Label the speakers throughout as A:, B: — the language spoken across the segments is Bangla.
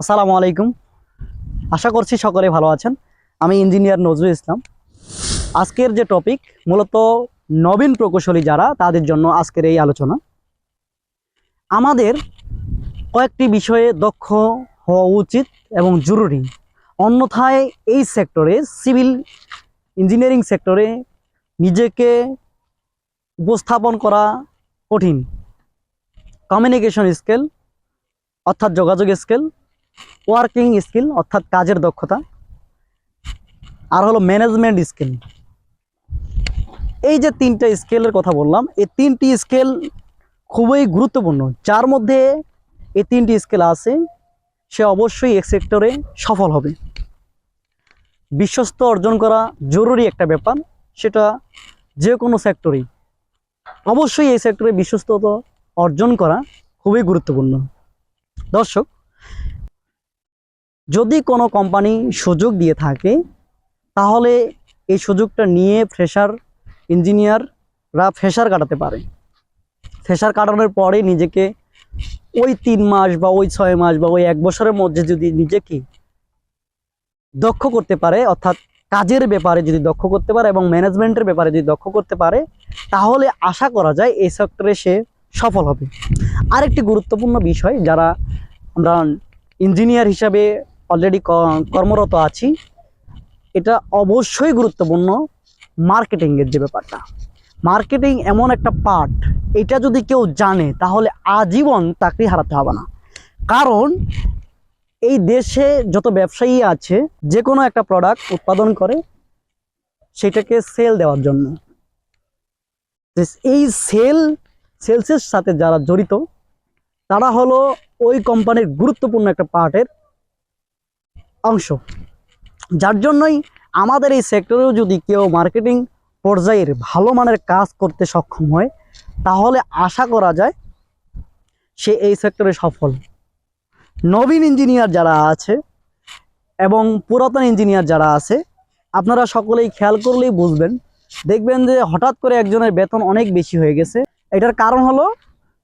A: আসসালামু আলাইকুম। আশা করছি সকলে ভালো আছেন। আমি ইঞ্জিনিয়ার নজরুল ইসলাম। আজকের যে টপিক মূলত নবীন প্রকৌশলী যারা, তাদের জন্য আজকের এই আলোচনা। আমাদের কয়েকটি বিষয়ে দক্ষ হওয়া উচিত এবং জরুরি। অন্যথায় এই সেক্টরে সিভিল ইঞ্জিনিয়ারিং সেক্টরে নিজেকে উপস্থাপন করা কঠিন। কমিউনিকেশন স্কেল অর্থাৎ যোগাযোগ স্কিল ওয়ার্কিং স্কিল, অর্থাৎ কাজের দক্ষতা। আর হলো ম্যানেজমেন্ট স্কিল। এই যে তিনটা স্কেলের কথা বললাম, এই তিনটি স্কেল খুবই গুরুত্বপূর্ণ। যার মধ্যে এই তিনটি স্কেল আছে, সে অবশ্যই এক সেক্টরে সফল হবে। বিশ্বস্ত অর্জন করা জরুরি একটা ব্যাপার, সেটা যে কোনো সেক্টরেই। অবশ্যই এই সেক্টরে বিশ্বস্ততা অর্জন করা খুবই গুরুত্বপূর্ণ। দর্শক যদি কোনো কোম্পানি সুযোগ দিয়ে থাকে, তাহলে এই সুযোগটা নিয়ে ফ্রেশার ইঞ্জিনিয়াররা ফ্রেশার কাটাতে পারে। ফ্রেশার কাটানোর পরে নিজেকে ওই তিন মাস বা ওই ছয় মাস বা ওই এক বছরের মধ্যে যদি নিজেকে দক্ষ করতে পারে, অর্থাৎ কাজের ব্যাপারে যদি দক্ষ করতে পারে এবং ম্যানেজমেন্টের ব্যাপারে যদি দক্ষ করতে পারে, তাহলে আশা করা যায় এই সেক্টরে সে সফল হবে। আরেকটি গুরুত্বপূর্ণ বিষয়, যারা আমরা ইঞ্জিনিয়ার হিসাবে অলরেডি কর্মরত আছি। এটা অবশ্যই গুরুত্বপূর্ণ মার্কেটিংয়ের যে ব্যাপারটা। মার্কেটিং এমন একটা পার্ট এটা যদি কেউ জানে, তাহলে আজীবন চাকরি হারাতে হবে না। কারণ, এই দেশে যত ব্যবসায়ী আছে, যে কোনো একটা প্রোডাক্ট উৎপাদন করে, সেটাকে সেল দেওয়ার জন্য। এই সেল সেলসের সাথে যারা জড়িত, তারা হলো ওই কোম্পানির গুরুত্বপূর্ণ একটা পার্টের অংশ। যার জন্যই আমাদের এই সেক্টরেও যদি কেউ মার্কেটিং পর্যায়ের ভালো মানের কাজ করতে সক্ষম হয়, তাহলে আশা করা যায় সে এই সেক্টরে সফল। নবীন ইঞ্জিনিয়ার যারা আছে এবং পুরাতন ইঞ্জিনিয়ার যারা আছে, আপনারা সকলেই খেয়াল করলেই বুঝবেন। দেখবেন যে হঠাৎ করে একজনের বেতন অনেক বেশি হয়ে গেছে। এটার কারণ হলো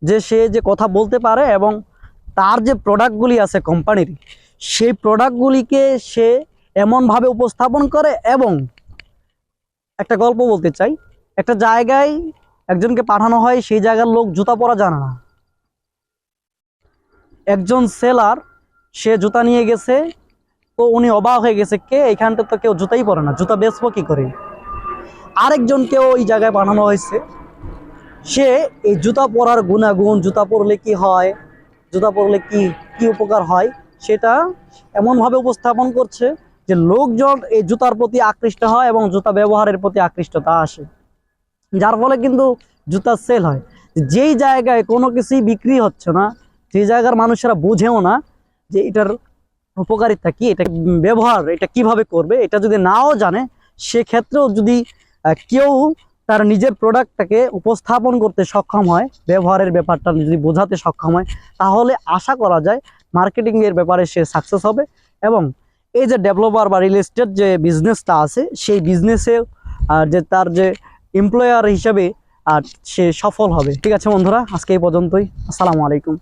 A: যে সে যে কথা বলতে পারে এবং তার যে প্রোডাক্টগুলি আছে কোম্পানির সেই প্রোডাক্টগুলিকে সে এমনভাবে উপস্থাপন করে এবং একটা গল্প বলতে চাই। একটা জায়গায় একজনকে পাঠানো হয়, সেই জায়গার লোক জুতা পরা জানে না। একজন সেলার সে জুতা নিয়ে গেছে, তো উনি অবাক হয়ে গেছে, কে? এখানটা তো কেউ জুতাই পরে না, জুতা বেচবো কি করে? আরেকজনকেও ওই জায়গায় পাঠানো হয়েছে। সে এই জুতা পরার গুণাগুণ, জুতা পরলে কি হয়, জুতা পরলে কি কি উপকার হয় সেটা এমনভাবে উপস্থাপন করছে যে লোকজন এই জুতার প্রতি আকৃষ্ট হয় এবং জুতা ব্যবহারের প্রতি আকৃষ্টতা আসে। যার ফলে কিন্তু জুতা সেল হয়। যেই জায়গায় কোনো কিছুই বিক্রি হচ্ছে না সেই জায়গার মানুষেরা বোঝেও না যে এটার উপকারিতা কি, এটা ব্যবহার, এটা কীভাবে করবে, এটা যদি নাও জানে, সেক্ষেত্রেও যদি কেউ তার নিজের প্রোডাক্টটাকে উপস্থাপন করতে সক্ষম হয়, ব্যবহারের ব্যাপারটা যদি বোঝাতে সক্ষম হয়, তাহলে আশা করা যায় মার্কেটিংয়ের ব্যাপারে সে সাকসেস হবে এবং এই যে ডেভেলপার বা রিয়েল এস্টেট যে বিজনেসটা আছে, সেই বিজনেসে যে তার যে এমপ্লয়ার হিসাবে আর সে সফল হবে। ঠিক আছে বন্ধুরা, আজকে এই পর্যন্তই। আসসালামু আলাইকুম।